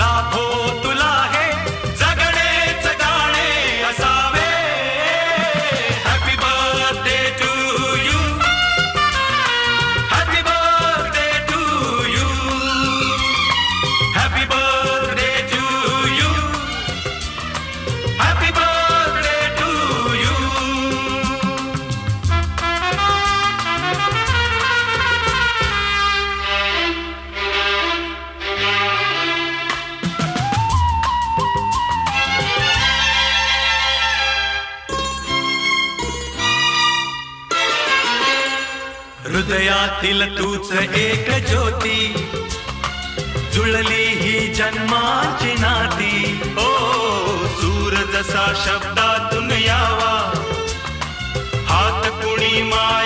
लाखों हृदयातील तूच एक ज्योती. जुळली ही जन्माची नाती. ओ सूर जसा शब्दातून यावा. हात कुणी मार